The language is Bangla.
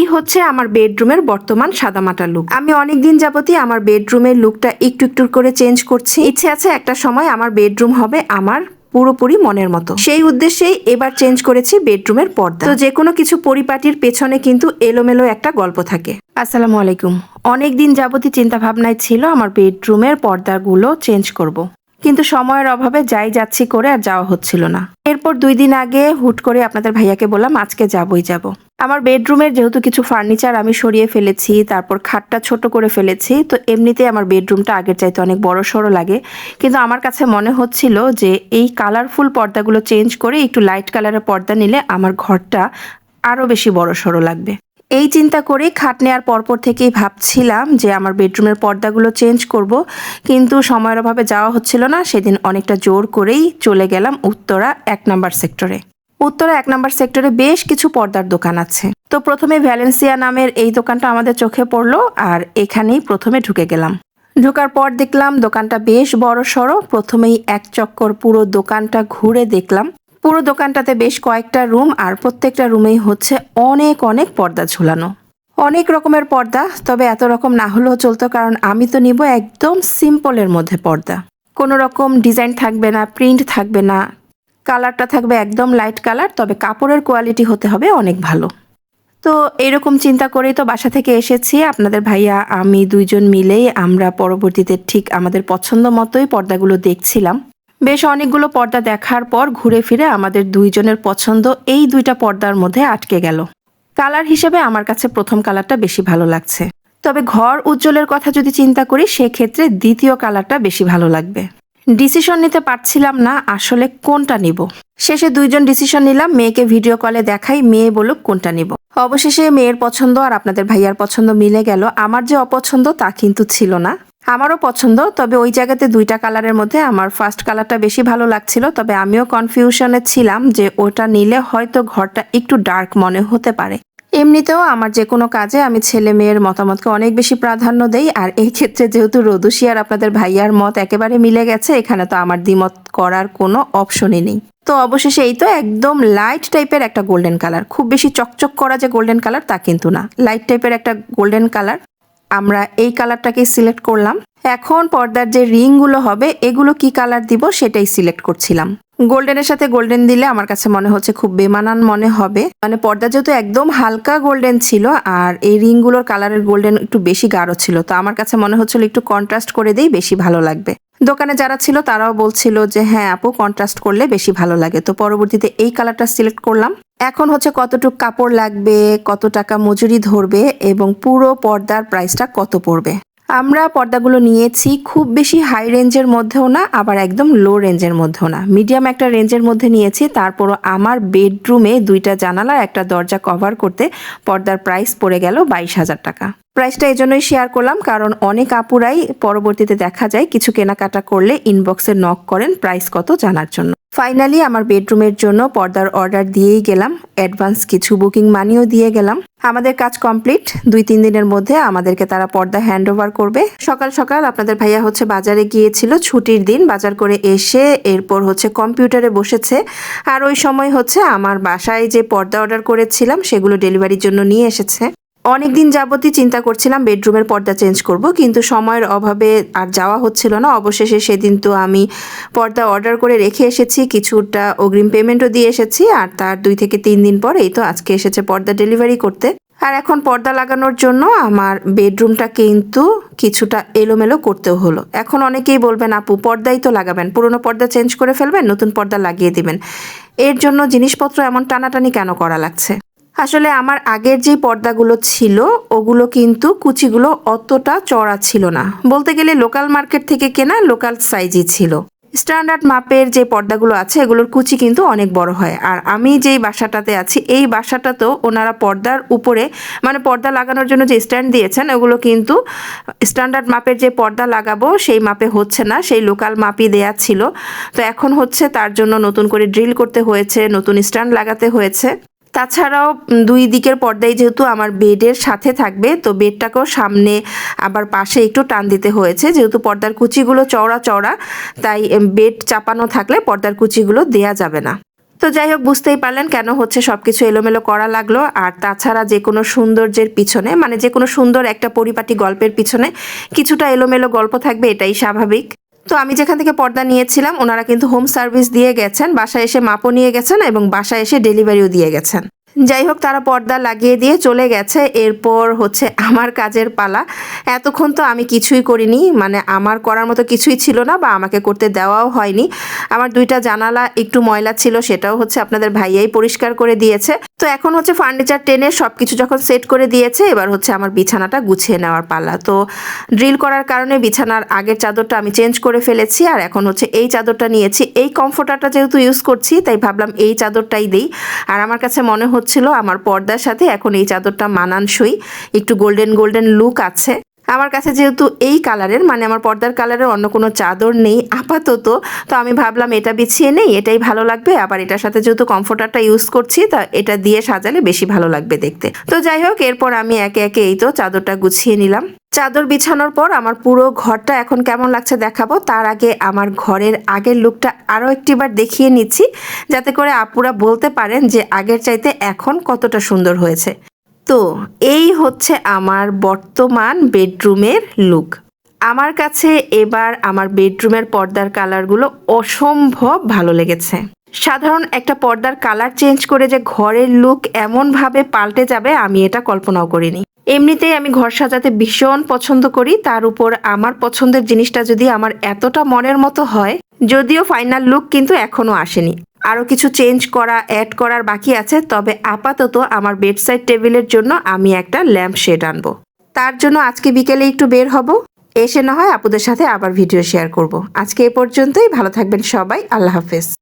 এই হচ্ছে আমার বেডরুমের বর্তমান সাদামাটা লুক আমি অনেকদিন যাবতই আমার বেডরুমের লুকটা একটু একটু করে চেঞ্জ করছি। ইচ্ছে আছে একটা সময় আমার বেডরুম হবে আমার পুরোপুরি মনের মতো। সেই উদ্দেশ্যেই এবার চেঞ্জ করেছি বেডরুমের পর্দা। তো যে কোনো কিছু পরিপাটির পেছনে কিন্তু এলোমেলো একটা গল্প থাকে। আসসালামু আলাইকুম। অনেক দিন চিন্তা ভাবনায় ছিল আমার বেডরুমের পর্দাগুলো চেঞ্জ করব। কিন্তু সময়ের অভাবে যাই যাচ্ছি করে আর যাওয়া হচ্ছিল না। এরপর দুই দিন আগে হুট করে আপনাদের ভাইয়াকে বললাম, আজকে যাবই যাব। আমার বেডরুমের যেহেতু কিছু ফার্নিচার আমি সরিয়ে ফেলেছি, তারপর খাটটা ছোট করে ফেলেছি, তো এমনিতে আমার বেডরুমটা আগের চাইতে অনেক বড় সড়ো লাগে। কিন্তু আমার কাছে মনে হচ্ছিল যে এই কালারফুল পর্দাগুলো চেঞ্জ করে একটু লাইট কালারের পর্দা নিলে আমার ঘরটা আরও বেশি বড় সড়ো লাগবে। এই চিন্তা করে খাট নেওয়ার পরপর থেকেই ভাবছিলাম যে আমার বেডরুমের পর্দাগুলো চেঞ্জ করব, কিন্তু সময়ের অভাবে যাওয়া হচ্ছিল না। সেদিন অনেকটা জোর করেই চলে গেলাম উত্তরা এক নাম্বার সেক্টরে। উত্তরা এক নাম্বার সেক্টরে বেশ কিছু পর্দার দোকান আছে। তো প্রথমে ভ্যালেন্সিয়া নামের এই দোকানটা আমাদের চোখে পড়ল আর এখানেই প্রথমে ঢুকে গেলাম। ঢোকার পর দেখলাম দোকানটা বেশ বড় সড়ো প্রথমেই এক চক্কর পুরো দোকানটা ঘুরে দেখলাম। পুরো দোকানটাতে বেশ কয়েকটা রুম আর প্রত্যেকটা রুমেই হচ্ছে অনেক অনেক পর্দা ঝুলানো। অনেক রকমের পর্দা, তবে এত রকম না হলেও চলতো কারণ আমি তো নিব একদম সিম্পলের মধ্যে পর্দা। কোনো রকম ডিজাইন থাকবে না, প্রিন্ট থাকবে না, কালারটা থাকবে একদম লাইট কালার, তবে কাপড়ের কোয়ালিটি হতে হবে অনেক ভালো। তো এরকম চিন্তা করেই তো বাসা থেকে এসেছি। আপনাদের ভাইয়া, আমি দুইজন মিলেই আমরা পরবর্তীতে ঠিক আমাদের পছন্দ মতোই পর্দাগুলো দেখছিলাম। বেশ অনেকগুলো পর্দা দেখার পর ঘুরে ফিরে আমাদের দুইজনের পছন্দ এই দুইটা পর্দার মধ্যে আটকে গেল। কালার হিসেবে আমার কাছে প্রথম কালারটা বেশি ভালো লাগছে। তবে ঘর উজ্জ্বলের কথা যদি চিন্তা করি, সেক্ষেত্রে দ্বিতীয় কালারটা বেশি ভালো লাগবে। ডিসিশন নিতে পারছিলাম না আসলে কোনটা নিব। শেষে দুইজন ডিসিশন নিলাম, মেয়েকে ভিডিও কলে দেখাই মেয়ে বলুক কোনটা নিব। অবশেষে মেয়ের পছন্দ আর আপনাদের ভাইয়ার পছন্দ মিলে গেল। আমার যে অপছন্দ তা কিন্তু ছিল না। আমারও পছন্দ, তবে ওই জায়গাতে দুইটা কালারের মধ্যে আমার ফার্স্ট কালারটা বেশি ভালো লাগছিল, তবে আমিও কনফিউশনে ছিলাম যে ওটা নিলে হয়তো ঘরটা একটু ডার্ক মনে হতে পারে। এমনিতেও আমার যে কোনো কাজে আমি ছেলে মেয়ের মতামতকে অনেক বেশি প্রাধান্য দেই, আর এই ক্ষেত্রে যেহেতু রদুশি আর আপনাদের ভাইয়ার মত একেবারে মিলে গেছে, এখানে তো আমার দ্বিমত করার কোনো অপশনই নেই। তো অবশেষে এই তো একদম লাইট টাইপের একটা গোল্ডেন কালার খুব বেশি চকচক করা যে গোল্ডেন কালার তা কিন্তু না। লাইট টাইপের একটা গোল্ডেন কালার আমরা এই কালারটাকেই সিলেক্ট করলাম। এখন পর্দার যে রিংগুলো হবে, এগুলো কি কালার দিব সেটাই সিলেক্ট করছিলাম। গোল্ডেনের সাথে গোল্ডেন দিলে আমার কাছে মনে হচ্ছে খুব বেমানান মনে হবে। মানে পর্দা যেহেতু একদম হালকা গোল্ডেন ছিল আর এই রিংগুলোর কালারের গোল্ডেন একটু বেশি গাঢ় ছিল, তো আমার কাছে মনে হচ্ছিল একটু কন্ট্রাস্ট করে দিই, বেশি ভালো লাগবে। দোকানে যারা ছিল তারাও বলছিল যে হ্যাঁ আপু কন্ট্রাস্ট করলে বেশি ভালো লাগে। তো পরবর্তীতে এই কালারটা সিলেক্ট করলাম। এখন হচ্ছে কতটুক কাপড় লাগবে, কত টাকা মজুরি ধরবে এবং পুরো পর্দার প্রাইসটা কত পড়বে। আমরা পর্দাগুলো নিয়েছি খুব বেশি হাই রেঞ্জের মধ্যেও না, আবার একদম লো রেঞ্জের মধ্যেও না। মিডিয়াম একটা রেঞ্জের মধ্যে নিয়েছি, তারপরও আমার বেডরুমে দুইটা জানালা, একটা দরজা কভার করতে পর্দার প্রাইস পড়ে গেল বাইশ হাজার টাকা। প্রাইসটা এই জন্যই শেয়ার করলাম, কারণ অনেক আপুরাই পরবর্তীতে দেখা যায় কিছু কেনাকাটা করলে ইনবক্সে নক করেন প্রাইস কত জানার জন্য। ফাইনালি আমার বেডরুমের জন্য পর্দার অর্ডার দিয়েই গেলাম। অ্যাডভান্স কিছু বুকিং মানিও দিয়ে গেলাম। আমাদের কাজ কমপ্লিট দুই, তিন দিনের মধ্যে আমাদেরকে তারা পর্দা হ্যান্ড করবে। সকাল সকাল আপনাদের ভাইয়া হচ্ছে বাজারে গিয়েছিল। ছুটির দিন বাজার করে এসে এরপর হচ্ছে কম্পিউটারে বসেছে। আর ওই সময় হচ্ছে আমার বাসায় যে পর্দা অর্ডার করেছিলাম, সেগুলো ডেলিভারির জন্য নিয়ে এসেছে। অনেক দিন যাবতই চিন্তা করছিলাম বেডরুমের পর্দা চেঞ্জ করব, কিন্তু সময়ের অভাবে আর যাওয়া হচ্ছিল না। অবশেষে সেদিন তো আমি পর্দা অর্ডার করে রেখে এসেছি, কিছুটা অগ্রিম পেমেন্টও দিয়ে এসেছি, আর তার দুই থেকে তিন দিন পর এই তো আজকে এসেছে পর্দা ডেলিভারি করতে। আর এখন পর্দা লাগানোর জন্য আমার বেডরুমটা কিন্তু কিছুটা এলোমেলো করতেও হলো। এখন অনেকেই বলবেন, আপু, পর্দাই তো লাগাবেন, পুরনো পর্দা চেঞ্জ করে ফেলবেন, নতুন পর্দা লাগিয়ে দিবেন। এর জন্য জিনিসপত্র এমন টানাটানি কেন করা লাগছে? আসলে আমার আগের যে পর্দাগুলো ছিল, ওগুলো কিন্তু কুচিগুলো অতটা চড়া ছিল না। বলতে গেলে লোকাল মার্কেট থেকে কেনা লোকাল সাইজই ছিল। স্ট্যান্ডার্ড মাপের যে পর্দাগুলো আছে, এগুলোর কুচি কিন্তু অনেক বড় হয়। আর আমি যেই বাসাটাতে আছি, এই বাসাটাতেও ওনারা পর্দার উপরে মানে পর্দা লাগানোর জন্য যে স্ট্যান্ড দিয়েছেন, ওগুলো কিন্তু স্ট্যান্ডার্ড মাপের যে পর্দা লাগাবো, সেই মাপে হচ্ছে না, সেই লোকাল মাপই দেয়া ছিল। তো এখন হচ্ছে তার জন্য নতুন করে ড্রিল করতে হয়েছে, নতুন স্ট্যান্ড লাগাতে হয়েছে। তাছাড়াও দুই দিকের পর্দায় যেহেতু আমার বেডের সাথে থাকবে, তো বেডটাকেও সামনে আবার পাশে একটু টান দিতে হয়েছে। যেহেতু পর্দার কুচিগুলো চওড়া চওড়া, তাই বেড চাপানো থাকলে পর্দার কুচিগুলো দেয়া যাবে না। তো যাই হোক, বুঝতেই পারলেন কেন হচ্ছে সবকিছু এলোমেলো করা লাগল। আর তাছাড়া যে কোনো সৌন্দর্যের পিছনে মানে যে কোনো সুন্দর একটা পরিপাটি গল্পের পিছনে কিছুটা এলোমেলো গল্প থাকবে, এটাই স্বাভাবিক। তো আমি যেখান থেকে পর্দা নিয়েছিলাম, ওনারা কিন্তু হোম সার্ভিস দিয়ে গেছেন, বাসায় এসে মাপও নিয়ে গেছেন এবং বাসায় এসে ডেলিভারিও দিয়ে গেছেন। যাই হোক তারা পর্দা লাগিয়ে দিয়ে চলে গেছে। এরপর হচ্ছে আমার কাজের পালা। এতক্ষণ তো আমি কিছুই করিনি মানে আমার করার মতো কিছুই ছিল না বা আমাকে করতে দেওয়াও হয়নি। আমার দুইটা জানালা একটু ময়লা ছিল, সেটাও হচ্ছে আপনাদের ভাইয়াই পরিষ্কার করে দিয়েছে। তো এখন হচ্ছে ফার্নিচার টেনে সব কিছু যখন সেট করে দিয়েছে, এবার হচ্ছে আমার বিছানাটা গুছিয়ে নেওয়ার পালা। তো ড্রিল করার কারণে বিছানার আগের চাদরটা আমি চেঞ্জ করে ফেলেছি, আর এখন হচ্ছে এই চাদরটা নিয়েছি। এই কমফোর্টারটা যেহেতু ইউজ করছি, তাই ভাবলাম এই চাদরটাই দিই। আর আমার কাছে মনে হচ্ছিল আমার পর্দার সাথে। এখন এই চাদরটা মানানসই। একটু গোল্ডেন গোল্ডেন লুক আছে। আমার কাছে যেহেতু এই কালারের মানে আমার পর্দার কালারের অন্য কোনো চাদর নেই আপাতত, তো আমি ভাবলাম এটা বিছিয়ে নেই, এটাই ভালো লাগবে। আবার এটার সাথে যেহেতু কমফোর্টারটা ইউজ করছি, তা এটা দিয়ে সাজালে বেশি ভালো লাগবে দেখতে। তো যাই হোক, এরপর আমি একে একে এই তো চাদরটা গুছিয়ে নিলাম। চাদর বিছানোর পর আমার পুরো ঘরটা এখন কেমন লাগছে দেখাবো। তার আগে আমার ঘরের আগের লুকটা আরও একটিবার দেখিয়ে নিচ্ছি, যাতে করে আপুরা বলতে পারেন যে আগের চাইতে এখন কতটা সুন্দর হয়েছে। তো এই হচ্ছে আমার বর্তমান বেডরুমের লুক আমার কাছে এবার আমার বেডরুমের পর্দার কালারগুলো অসম্ভব ভালো লেগেছে। সাধারণ একটা পর্দার কালার চেঞ্জ করে যে ঘরের লুক এমনভাবে পাল্টে যাবে, আমি এটা কল্পনাও করিনি। এমনিতেই আমি ঘর সাজাতে ভীষণ পছন্দ করি, তার উপর আমার পছন্দের জিনিসটা যদি আমার এতটা মনের মতো হয়, যদিও ফাইনাল লুক কিন্তু এখনও আসেনি। আরও কিছু চেঞ্জ করা অ্যাড করার বাকি আছে। তবে আপাতত আমার বেডসাইড টেবিলের জন্য আমি একটা ল্যাম্প শেড আনব। তার জন্য আজকে বিকেলে একটু বের হব। এসে না হয় আপুদের সাথে আবার ভিডিও শেয়ার করব। আজকে এ পর্যন্তই। ভালো থাকবেন সবাই। আল্লাহ হাফেজ।